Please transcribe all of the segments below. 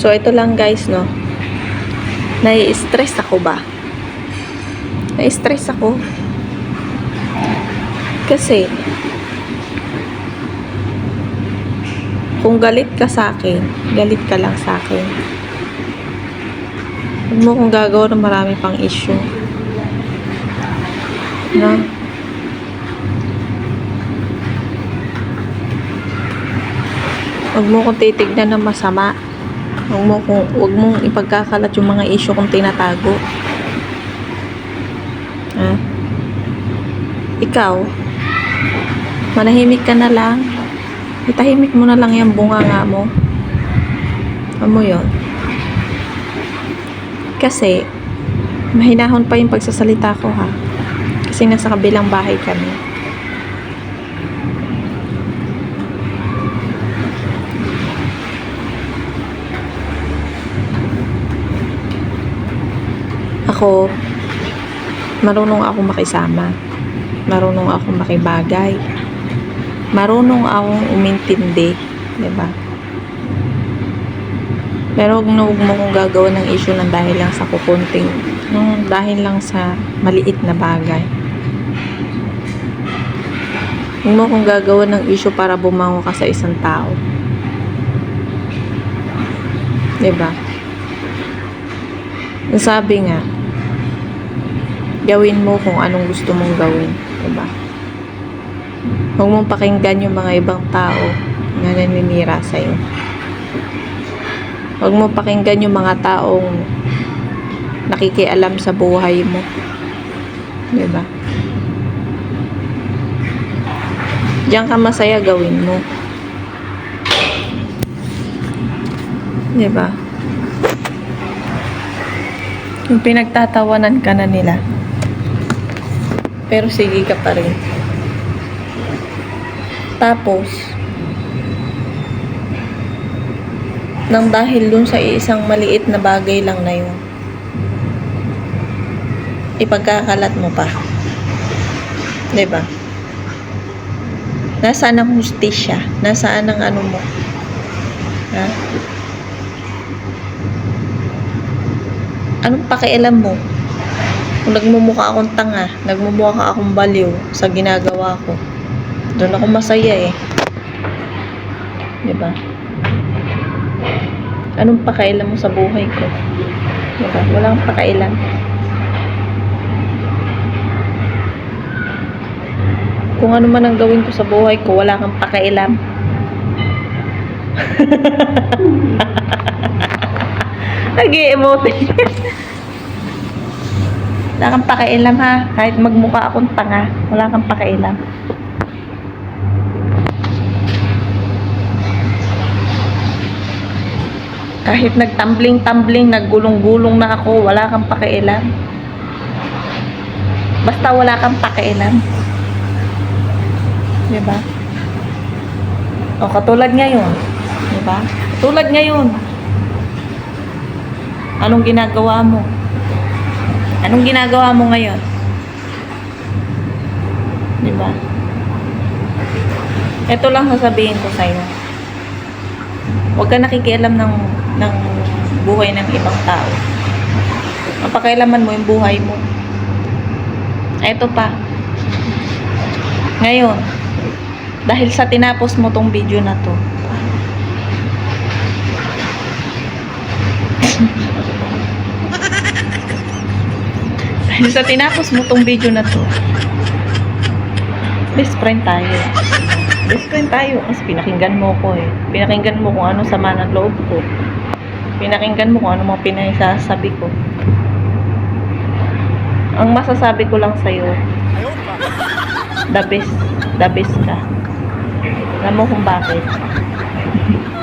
So, ito lang guys, no. Nai-stress ako ba? Nai-stress ako. Kasi, kung galit ka sa akin, galit ka lang sa akin. Huwag mo kong gagawa ng marami pang issue. No? Huwag mo kong titignan ng masama. Huwag mo kung huwag mong ipagkakalat yung mga issue kong tinatago. Ha? Ikaw, manahimik ka na lang. Itahimik mo na lang yung bunga mo. Ano mo yun? Kasi, mahinahon pa yung pagsasalita ko ha. Kasi nasa kabilang bahay kami. Ako, marunong ako makisama. Marunong ako makibagay. Marunong akong umintindi. 'di ba? Pero huwag na huwag mo kong gagawa ng issue ng dahil lang sa kukunting, nung dahil lang sa maliit na bagay. Huwag mo kong gagawa ng issue para bumango ka sa isang tao. 'Di ba? Ang Sabi nga, gawin mo kung anong gusto mong gawin. 'di ba? Huwag mong pakinggan yung mga ibang tao na naninira sa'yo. Huwag mo pakinggan yung mga taong nakikialam sa buhay mo. 'Di ba? Diyan ka masaya gawin mo. 'Di ba? Yung pinagtatawanan ka na nila. Pero sige ka pa rin. Tapos, nang dahil dun sa isang maliit na bagay lang na yun, ipagkakalat mo pa. ba? Nasaan ang hustisya? Nasaan ang ano mo? Ha? Anong pakialam mo? Kung nagmumukha akong tanga, nagmumukha akong baliw sa ginagawa ko, doon ako masaya eh. 'Di ba? Anong pakailan mo sa buhay ko? Diba? Walang pakailan. Kung ano man ang gawin ko sa buhay ko, wala kang pakailan. Nag-i-emote. wala kang pakailan ha. Kahit magmukha akong tanga, wala kang pakailan. Kahit nagtambling-tambling, naggulong-gulong na ako, wala kang pakialam. Basta wala kang pakialam. Di ba? O, katulad ngayon. Di ba? Katulad ngayon. Anong ginagawa mo? Anong ginagawa mo ngayon? Di ba? Ito lang sasabihin ko sa'yo. Huwag ka nakikialam ng, ng buhay ng ibang tao. Mapakailaman mo yung buhay mo. Ito pa. Ngayon, dahil sa tinapos mo tong video na to, sa tinapos mo tong video na to, best friend tayo. Best friend tayo kasi pinakinggan mo ko eh. Pinakinggan mo kung ano sama ng loob ko. Pinakinggan mo kung ano mga pinagsasabi ko. Ang masasabi ko lang sa'yo, the best, the best ka. Alam mo kung bakit?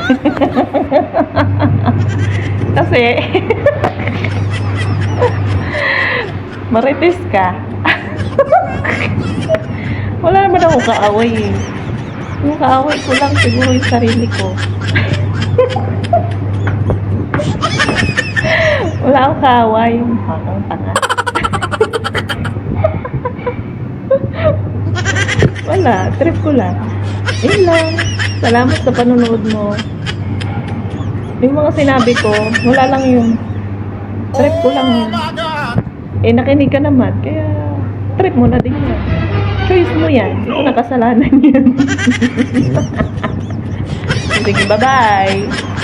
kasi, marites ka. Wala naman ako kaaway eh. Yung kaaway ko lang siguro yung sarili ko. Wala akong kaaway. Mukha tanga. Wala, trip ko lang. Yun lang. Salamat sa panonood mo. Yung mga sinabi ko, wala lang yun. Trip ko lang yun. Eh, nakinig ka naman. Kaya, trip mo na din yan. Choice mo yan. Hindi ko nakasalanan yan. Sige, bye-bye.